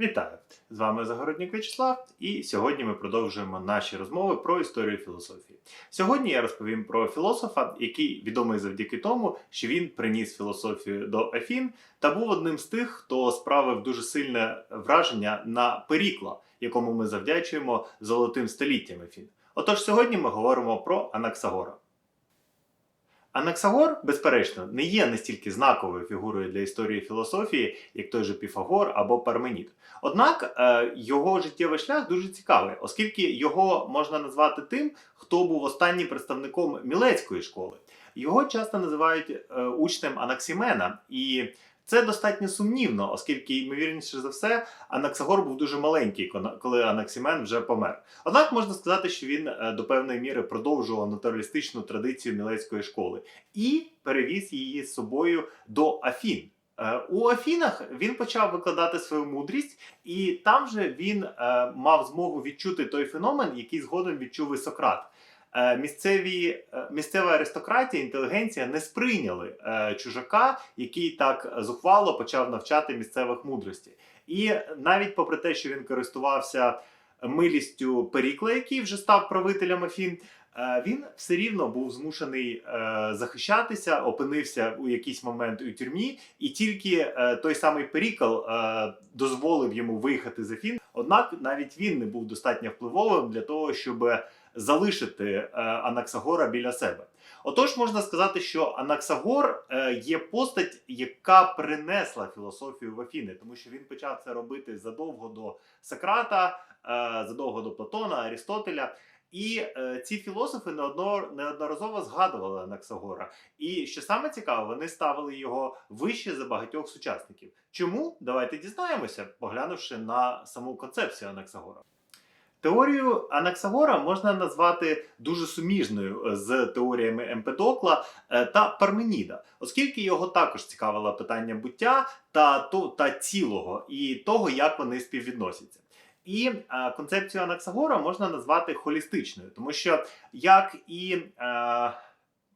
Вітаю! З вами Загороднік В'ячеслав, і сьогодні ми продовжуємо наші розмови про історію філософії. Сьогодні я розповім про філософа, який відомий завдяки тому, що він приніс філософію до Афін та був одним з тих, хто справив дуже сильне враження на Перікла, якому ми завдячуємо золотим століттям Афін. Отож, сьогодні ми говоримо про Анаксагора. Анаксагор, безперечно, не є настільки знаковою фігурою для історії філософії, як той же Піфагор або Парменід. Однак е, його життєвий шлях дуже цікавий, оскільки його можна назвати тим, хто був останнім представником мілецької школи. Його часто називають е, учнем Анаксімена, і це достатньо сумнівно, оскільки, ймовірніше за все, Анаксагор був дуже маленький, коли Анаксімен вже помер. Однак можна сказати, що він е, до певної міри продовжував натуралістичну традицію мілецької школи і перевіз її з собою до Афін. Е, У Афінах він почав викладати свою мудрість, і там же він е, мав змогу відчути той феномен, який згодом відчув і Сократ. Е, Місцеві, е, місцева аристократія, інтелігенція не сприйняли е, чужака, який так зухвало почав навчати місцевих мудрості. І навіть попри те, що він користувався милістю Перікла, який вже став правителем Афін, він все рівно був змушений захищатися, опинився у якийсь момент у тюрмі, і тільки той самий Перікл дозволив йому виїхати з Афін. Однак навіть він не був достатньо впливовим для того, щоб залишити е, Анаксагора біля себе. Отож, можна сказати, що Анаксагор е, є постать, яка принесла філософію в Афіни, тому що він почав це робити задовго до Сократа, е, задовго до Платона, Арістотеля. І ці філософи неодно, неодноразово згадували Анаксагора. І що саме цікаво, вони ставили його вище за багатьох сучасників. Чому? Давайте дізнаємося, поглянувши на саму концепцію Анаксагора. Теорію Анаксагора можна назвати дуже суміжною е, з теоріями Емпедокла е, та Парменіда, оскільки його також цікавило питання буття та, та цілого і того, як вони співвідносяться. І е, концепцію Анаксагора можна назвати холістичною, тому що як і е,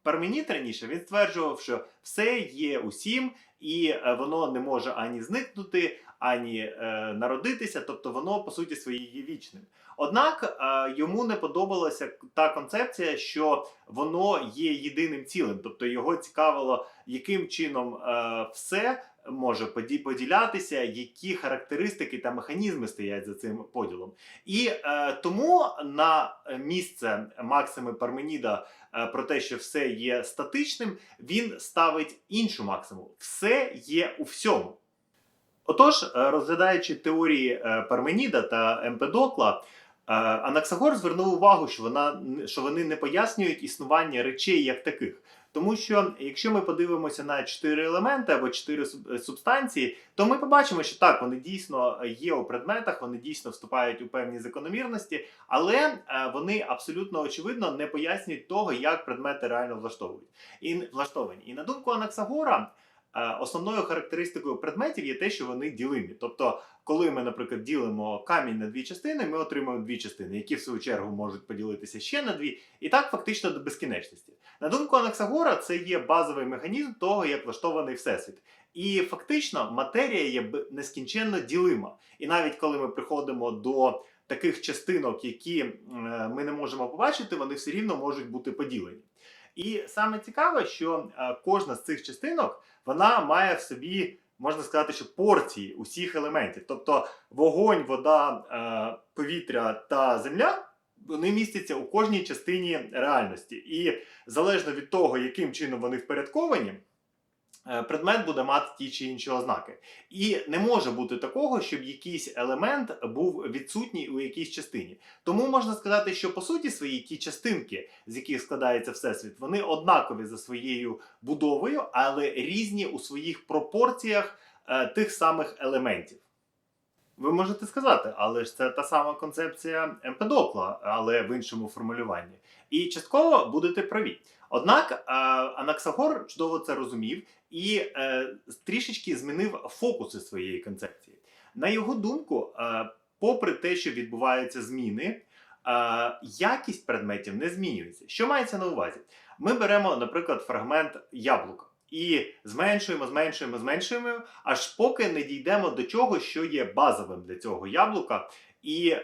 Парменід раніше він стверджував, що все є усім, і е, воно не може ані зникнути, ані е, народитися, тобто воно по суті своїй є вічним. Однак е, йому не подобалася та концепція, що воно є єдиним цілим, тобто його цікавило, яким чином е, все може поділятися, які характеристики та механізми стоять за цим поділом. І е, тому на місце Максими Парменіда е, про те, що все є статичним, він ставить іншу максиму: все є у всьому. Отож, розглядаючи теорії Парменіда та Емпедокла, Анаксагор звернув увагу, що, вона, що вони не пояснюють існування речей як таких. Тому що якщо ми подивимося на чотири елементи або чотири е, субстанції, то ми побачимо, що так, вони дійсно є у предметах, вони дійсно вступають у певні закономірності, але е, вони абсолютно очевидно не пояснюють того, як предмети реально влаштовують і влаштовані. І на думку Анаксагора, е, основною характеристикою предметів є те, що вони ділимі. Тобто, коли ми, наприклад, ділимо камінь на дві частини, ми отримуємо дві частини, які в свою чергу можуть поділитися ще на дві, і так фактично до безкінечності. На думку Анаксагора, це є базовий механізм того, як влаштований всесвіт. І фактично матерія є нескінченно ділима. І навіть коли ми приходимо до таких частинок, які е, ми не можемо побачити, вони все рівно можуть бути поділені. І саме цікаве, що е, кожна з цих частинок вона має в собі, можна сказати, що порції усіх елементів. Тобто вогонь, вода, е, повітря та земля. Вони містяться у кожній частині реальності, і залежно від того, яким чином вони впорядковані, предмет буде мати ті чи інші ознаки. І не може бути такого, щоб якийсь елемент був відсутній у якійсь частині. Тому можна сказати, що по суті свої ті частинки, з яких складається всесвіт, вони однакові за своєю будовою, але різні у своїх пропорціях е, тих самих елементів. Ви можете сказати, але ж це та сама концепція Емпедокла, але в іншому формулюванні. І частково будете праві. Однак е, Анаксагор чудово це розумів і е, трішечки змінив фокуси своєї концепції. На його думку, е, попри те, що відбуваються зміни, якість предметів не змінюється. Що мається на увазі? Ми беремо, наприклад, фрагмент яблука. І зменшуємо, зменшуємо, зменшуємо, аж поки не дійдемо до чого, що є базовим для цього яблука. І е,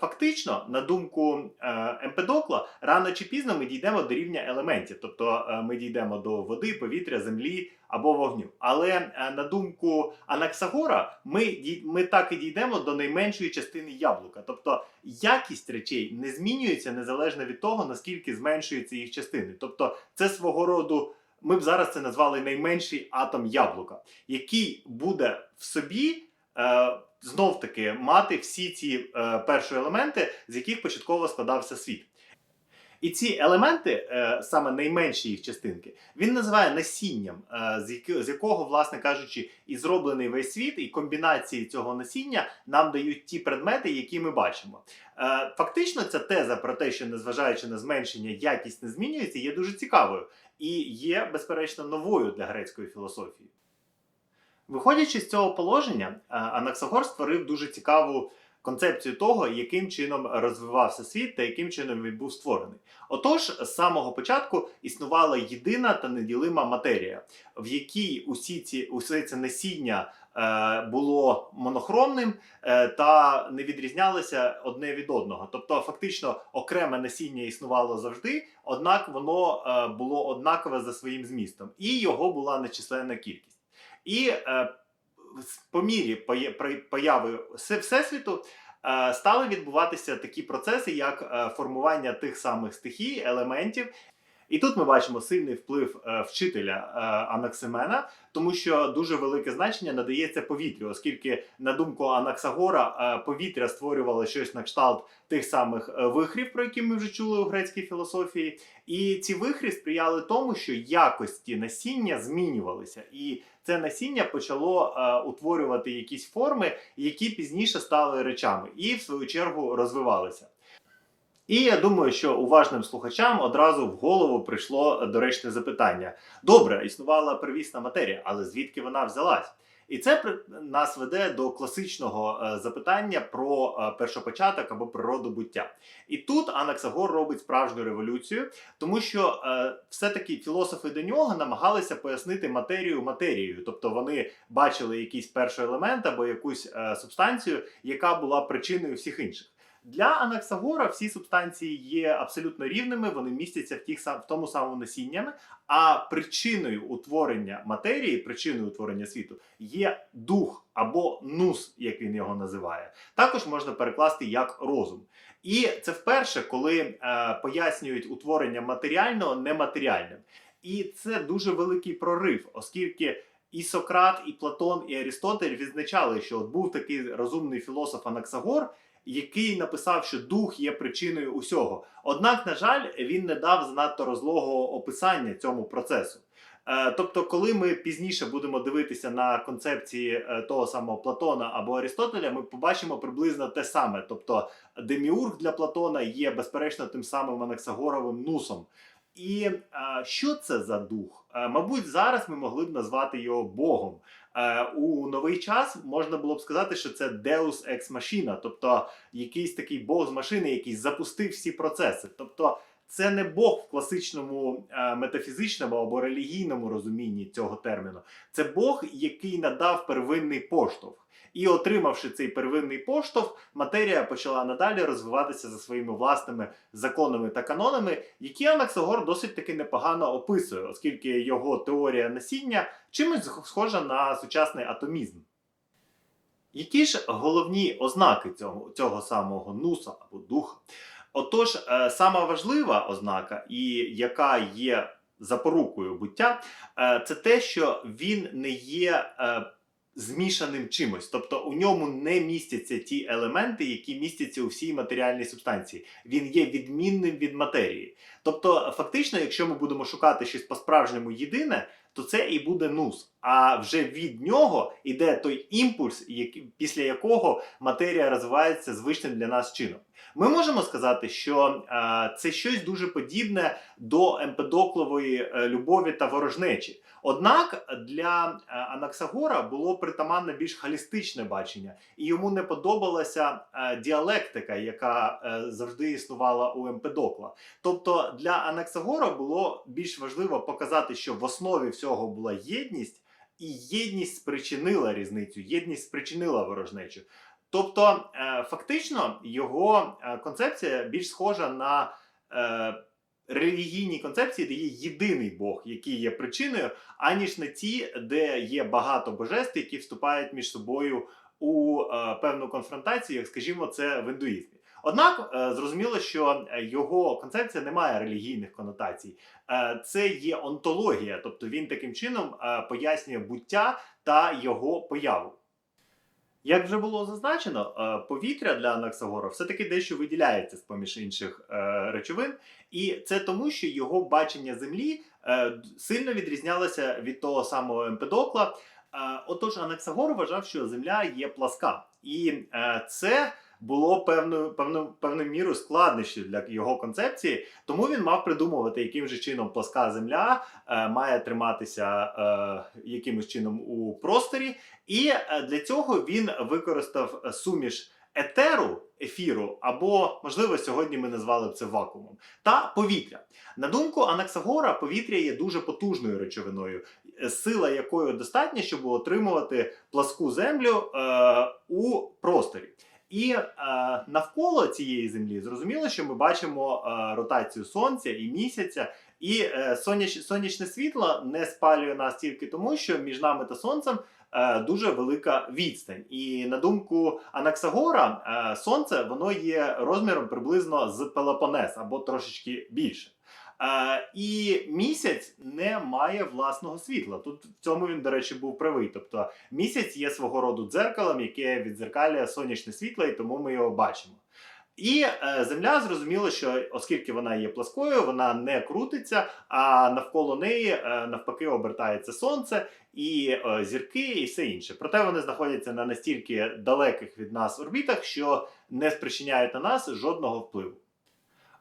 фактично, на думку е, Емпедокла, рано чи пізно ми дійдемо до рівня елементів, тобто е, ми дійдемо до води, повітря, землі або вогню. Але е, на думку Анаксагора, ми, ми так і дійдемо до найменшої частини яблука. Тобто якість речей не змінюється незалежно від того, наскільки зменшуються їх частини. Тобто, це свого роду. Ми б зараз це назвали найменший атом яблука, який буде в собі знов таки мати всі ці е, перші елементи, з яких початково складався світ. І ці елементи, е, саме найменші їх частинки, він називає насінням, е, з, якого, власне кажучи, і зроблений весь світ, і комбінації цього насіння нам дають ті предмети, які ми бачимо. Е, Фактично, ця теза про те, що незважаючи на зменшення, якість не змінюється, є дуже цікавою і є, безперечно, новою для грецької філософії. Виходячи з цього положення, е, Анаксагор створив дуже цікаву концепцію того, яким чином розвивався світ та яким чином він був створений. Отож, з самого початку існувала єдина та неділима матерія, в якій усі ці усе це насіння е, було монохромним е, та не відрізнялося одне від одного. Тобто, фактично, окреме насіння існувало завжди, однак воно е, було однакове за своїм змістом, і його була нечисленна кількість. І е, по мірі появи всесвіту е, стали відбуватися такі процеси, як е, формування тих самих стихій, елементів. І тут ми бачимо сильний вплив е, вчителя е, Анаксимена, тому що дуже велике значення надається повітрю, оскільки, на думку Анаксагора, е, повітря створювало щось на кшталт тих самих вихрів, про які ми вже чули у грецькій філософії. І ці вихрі сприяли тому, що якості насіння змінювалися, і це насіння почало е, утворювати якісь форми, які пізніше стали речами, і в свою чергу розвивалися. І я думаю, що уважним слухачам одразу в голову прийшло доречне запитання: добре, існувала первісна матерія, але звідки вона взялась? І це нас веде до класичного е, запитання про е, першопочаток або природу буття. І тут Анаксагор робить справжню революцію, тому що е, все-таки філософи до нього намагалися пояснити матерію матерією, тобто вони бачили якийсь перший елемент або якусь субстанцію, яка була причиною всіх інших. Для Анаксагора всі субстанції є абсолютно рівними, вони містяться в, тих, в тому самому насіннями, а причиною утворення матерії, причиною утворення світу є дух або нус, як він його називає. Також можна перекласти як розум. І це вперше, коли е, пояснюють утворення матеріального нематеріальним. І це дуже великий прорив, оскільки і Сократ, і Платон, і Арістотель відзначали, що от був такий розумний філософ Анаксагор, який написав, що дух є причиною усього. Однак, на жаль, він не дав занадто розлогого описання цьому процесу. Е, Тобто, коли ми пізніше будемо дивитися на концепції е, того самого Платона або Арістотеля, ми побачимо приблизно те саме. Тобто, деміург для Платона є безперечно тим самим Анаксагоровим нусом. І е, що це за дух? Мабуть, зараз ми могли б назвати його Богом. Е, у новий час можна було б сказати, що це Deus ex machina, тобто якийсь такий Бог з машини, який запустив всі процеси. Тобто, це не Бог в класичному е, метафізичному або релігійному розумінні цього терміну. Це Бог, який надав первинний поштовх. І отримавши цей первинний поштовх, матерія почала надалі розвиватися за своїми власними законами та канонами, які Анаксагор досить таки непогано описує, оскільки його теорія насіння чимось схожа на сучасний атомізм. Які ж головні ознаки цього, цього самого нуса або духа? Отож, е, сама важлива ознака, і яка є запорукою буття, е, це те, що він не є е, змішаним чимось. Тобто у ньому не містяться ті елементи, які містяться у всій матеріальній субстанції. Він є відмінним від матерії. Тобто, фактично, якщо ми будемо шукати щось по-справжньому єдине, то це і буде нус. А вже від нього йде той імпульс, після якого матерія розвивається звичним для нас чином. Ми можемо сказати, що е, це щось дуже подібне до емпедоклової е, любові та ворожнечі. Однак для е, Анаксагора було притаманне більш холістичне бачення, і йому не подобалася е, діалектика, яка е, завжди існувала у Емпедокла. Тобто для Анаксагора було більш важливо показати, що в основі всього була єдність, і єдність спричинила різницю, єдність спричинила ворожнечу. Тобто, е, фактично, його е, концепція більш схожа на е, релігійні концепції, де є єдиний Бог, який є причиною, аніж на ті, де є багато божеств, які вступають між собою у певну конфронтацію, як скажімо, це в індуїзмі. Однак е, зрозуміло, що е, його концепція не має релігійних конотацій. Е, Це є онтологія, тобто він таким чином пояснює буття та його появу. Як вже було зазначено, повітря для Анаксагора все-таки дещо виділяється з поміж інших речовин, і це тому, що його бачення землі сильно відрізнялося від того самого Емпедокла. Е, Отож, Анаксагор вважав, що земля є пласка, і е, це було певною певною певною мірою складнощів для його концепції, тому він мав придумувати, яким же чином пласка земля е, має триматися е, якимось чином у просторі. І для цього він використав суміш етеру, ефіру, або, можливо, сьогодні ми назвали б це вакуумом, та повітря. На думку Анаксагора, повітря є дуже потужною речовиною, сила якої достатня, щоб отримувати пласку землю е, у просторі. І е, навколо цієї землі зрозуміло, що ми бачимо е, ротацію сонця і місяця, і е, соняч, сонячне світло не спалює нас тільки тому, що між нами та сонцем дуже велика відстань. І на думку Анаксагора, е, сонце воно є розміром приблизно з Пелопонес або трошечки більше. Е, і місяць не має власного світла. Тут в цьому він, до речі, був правий. Тобто місяць є свого роду дзеркалом, яке відзеркалює сонячне світло, і тому ми його бачимо. І е, земля зрозуміло, що оскільки вона є пласкою, вона не крутиться, а навколо неї е, навпаки обертається сонце і е, зірки, і все інше. Проте вони знаходяться на настільки далеких від нас орбітах, що не спричиняють на нас жодного впливу.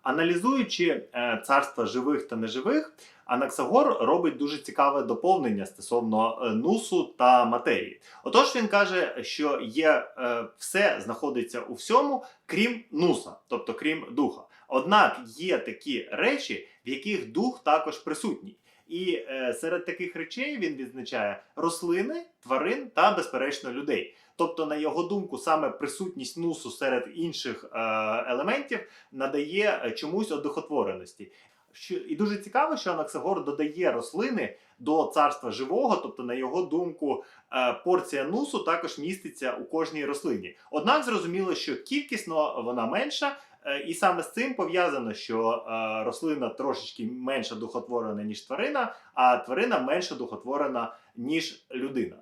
Аналізуючи е, царства живих та неживих, Анаксагор робить дуже цікаве доповнення стосовно е, нусу та матерії. Отож, він каже, що є е, все знаходиться у всьому, крім нуса, тобто крім духа. Однак є такі речі, в яких дух також присутній. І серед таких речей він відзначає рослини, тварин та, безперечно, людей. Тобто, на його думку, саме присутність нусу серед інших е, елементів надає е, чомусь одухотвореності. І дуже цікаво, що Анаксагор додає рослини до царства живого, тобто, на його думку, е, порція нусу також міститься у кожній рослині. Однак зрозуміло, що кількісно вона менша, і саме з цим пов'язано, що рослина трошечки менше духотворена, ніж тварина, а тварина менше духотворена, ніж людина.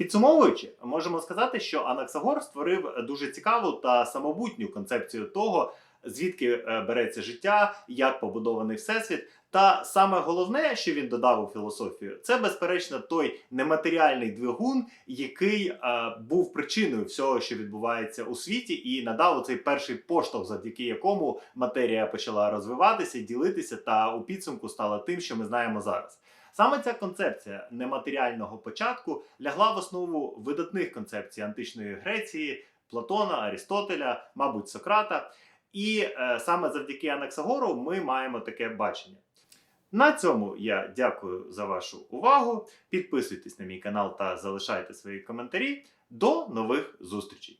Підсумовуючи, можемо сказати, що Анаксагор створив дуже цікаву та самобутню концепцію того, звідки е, береться життя, як побудований всесвіт. Та саме головне, що він додав у філософію, це безперечно той нематеріальний двигун, який е, був причиною всього, що відбувається у світі, і надав цей перший поштовх, завдяки якому матерія почала розвиватися, ділитися, та у підсумку стала тим, що ми знаємо зараз. Саме ця концепція нематеріального початку лягла в основу видатних концепцій античної Греції, Платона, Арістотеля, мабуть, Сократа. І е, саме завдяки Анаксагору ми маємо таке бачення. На цьому я дякую за вашу увагу. Підписуйтесь на мій канал та залишайте свої коментарі. До нових зустрічей!